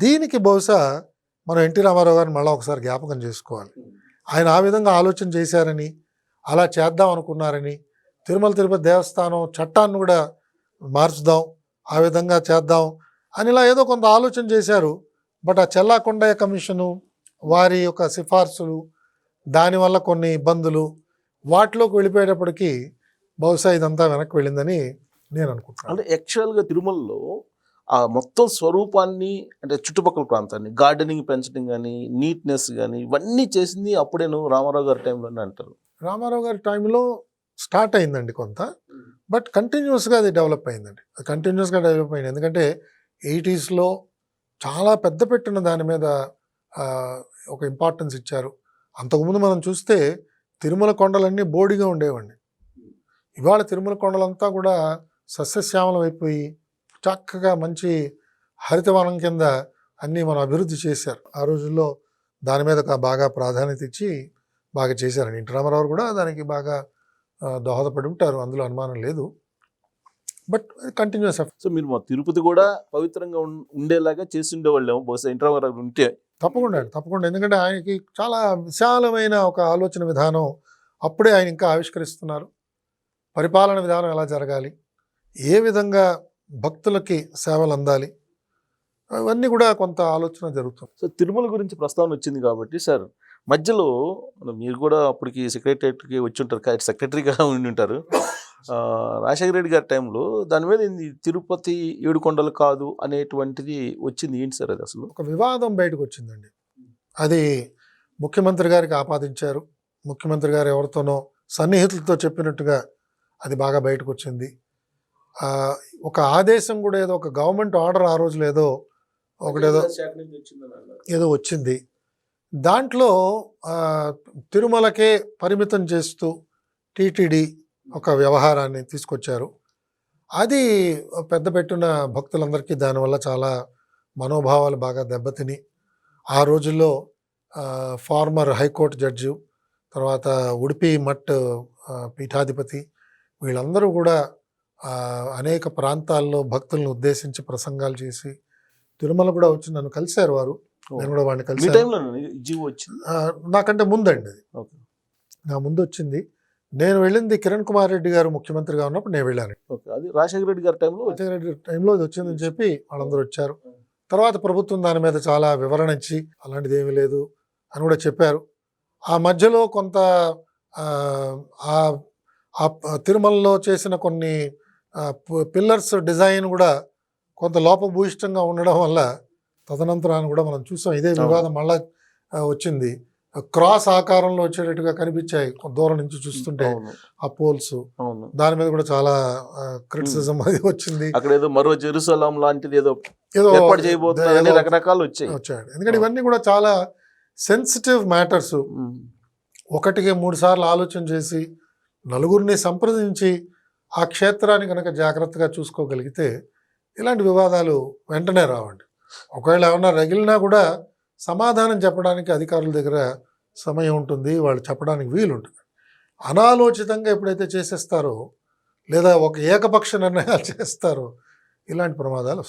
దీనికి బహుశా మనం ఎన్టీ రామారావు గారిని మళ్ళీ ఒకసారి జ్ఞాపకం చేసుకోవాలి. ఆయన ఆ విధంగా ఆలోచన చేశారని అలా చేద్దాం అనుకున్నారని తిరుమల తిరుపతి దేవస్థానం చట్టాన్ని కూడా మార్చుదాం ఆ విధంగా చేద్దాం అని ఇలా ఏదో కొంత ఆలోచన చేశారు. బట్ ఆ చెల్లాకొండయ్య కమిషను వారి యొక్క సిఫార్సులు దానివల్ల కొన్ని ఇబ్బందులు వాటిలోకి వెళ్ళిపోయేటప్పటికీ బహుశా ఇదంతా వెనక్కి వెళ్ళిందని నేను అనుకుంటున్నాను. అంటే యాక్చువల్గా తిరుమలలో ఆ మొత్తం స్వరూపాన్ని అంటే చుట్టుపక్కల ప్రాంతాన్ని గార్డెనింగ్ పెంచడం కానీ నీట్నెస్ కానీ ఇవన్నీ చేసింది అప్పుడేను రామారావు గారి టైంలోనే అంటారు. రామారావు గారి టైంలో స్టార్ట్ అయిందండి కొంత బట్ కంటిన్యూస్గా అది డెవలప్ అయిందండి. కంటిన్యూస్గా డెవలప్ అయింది. ఎందుకంటే ఎయిటీస్లో చాలా పెద్ద పెట్టిన దాని మీద ఒక ఇంపార్టెన్స్ ఇచ్చారు. అంతకుముందు మనం చూస్తే తిరుమల కొండలన్నీ బోడిగా ఉండేవండి. ఇవాళ తిరుమల కొండలంతా కూడా సస్యశ్యామలం అయిపోయి చక్కగా మంచి హరితవనం కింద అన్నీ మనం అభివృద్ధి చేశారు. ఆ రోజుల్లో దాని మీద బాగా ప్రాధాన్యత ఇచ్చి బాగా చేశారండి ఎన్టీ రామారావు కూడా దానికి బాగా దోహదపడి ఉంటారు. అందులో అనుమానం లేదు. బట్ కంటిన్యూస్ సో మీరు మా తిరుపతి కూడా పవిత్రంగా ఉండేలాగా చేసి ఉండేవాళ్ళేమో. బహుశా ఇంటర్ ఉంటే. తప్పకుండా తప్పకుండా. ఎందుకంటే ఆయనకి చాలా విశాలమైన ఒక ఆలోచన విధానం అప్పుడే ఆయన ఇంకా ఆవిష్కరిస్తున్నారు. పరిపాలన విధానం ఎలా జరగాలి? ఏ విధంగా భక్తులకి సేవలు అందాలి అవన్నీ కూడా కొంత ఆలోచన జరుగుతుంది. సో తిరుమల గురించి ప్రస్తావన వచ్చింది కాబట్టి సార్ మధ్యలో మీరు కూడా అప్పటికి సెక్రటరియట్కి వచ్చి ఉంటారు సెక్రటరీగా ఉండి ఉంటారు. రాజశేఖర రెడ్డి గారి టైంలో దాని మీద తిరుపతి ఏడుకొండలు కాదు అనేటువంటిది వచ్చింది. ఏంటి సార్ అది అసలు? ఒక వివాదం బయటకు వచ్చిందండి. అది ముఖ్యమంత్రి గారికి ఆపాదించారు. ముఖ్యమంత్రి గారు ఎవరితోనో సన్నిహితులతో చెప్పినట్టుగా అది బాగా బయటకు వచ్చింది. ఒక ఆదేశం కూడా ఏదో ఒక గవర్నమెంట్ ఆర్డర్ ఆ రోజులో ఏదో ఒకటేదో ఏదో వచ్చింది. దాంట్లో తిరుమలకే పరిమితం చేస్తూ టీటీడీ ఒక వ్యవహారాన్ని తీసుకొచ్చారు. అది పెద్ద పెట్టున భక్తులందరికీ దానివల్ల చాలా మనోభావాలు బాగా దెబ్బతిని. ఆ రోజుల్లో ఫార్మర్ హైకోర్టు జడ్జి తర్వాత ఉడిపి మట్ పీఠాధిపతి వీళ్ళందరూ కూడా అనేక ప్రాంతాల్లో భక్తులను ఉద్దేశించి ప్రసంగాలు చేసి తిరుమల కూడా వచ్చి నన్ను కలిశారు వారు. నేను కూడా వాడిని ఆ, నాకంటే ముందండి అది. ఓకే. నా ముందు వచ్చింది. నేను వెళ్ళింది కిరణ్ కుమార్ రెడ్డి గారు ముఖ్యమంత్రిగా ఉన్నప్పుడు నేను వెళ్ళాను. ఓకే. అది రాజశేఖర రెడ్డి గారి టైంలో. రాజశేఖర రెడ్డి టైంలో ఇది వచ్చిందని చెప్పి వాళ్ళందరూ వచ్చారు. తర్వాత ప్రభుత్వం దాని మీద చాలా వివరణ ఇచ్చి అలాంటిది ఏమీ లేదు అని కూడా చెప్పారు. ఆ మధ్యలో కొంత ఆ, తిరుమలలో చేసిన కొన్ని పిల్లర్స్ డిజైన్ కూడా కొంత లోపభూయిష్టంగా ఉండడం వల్ల తదనంతరాన్ని కూడా మనం చూసాం. ఇదే వివాదం మళ్ళా వచ్చింది. క్రాస్ ఆకారంలో వచ్చేటట్టుగా కనిపించాయి దూరం నుంచి చూస్తుంటే ఆ పోల్స్. దాని మీద కూడా చాలా క్రిటిసిజం అది వచ్చింది. అక్కడ ఏదో మరో జెరూసలాం లాంటిది ఏదో ఏదో ఏర్పాటు చేయబోతున్నారు రకరకాలు వచ్చాయి. వచ్చాడు ఎందుకంటే ఇవన్నీ కూడా చాలా సెన్సిటివ్ మ్యాటర్స్. ఒకటికి మూడు సార్లు ఆలోచన చేసి నలుగురిని సంప్రదించి ఆ క్షేత్రాన్ని కనుక జాగ్రత్తగా చూసుకోగలిగితే ఇలాంటి వివాదాలు వెంటనే రావండి. ఒకవేళ ఏమన్నా రగిలినా కూడా సమాధానం చెప్పడానికి అధికారుల దగ్గర సమయం ఉంటుంది వాళ్ళు చెప్పడానికి వీలు ఉంటుంది అనాలోచితంగా ఎప్పుడైతే చేసేస్తారో లేదా ఒక ఏకపక్ష నిర్ణయాలు చేస్తారో ఇలాంటి ప్రమాదాలు వస్తాయి.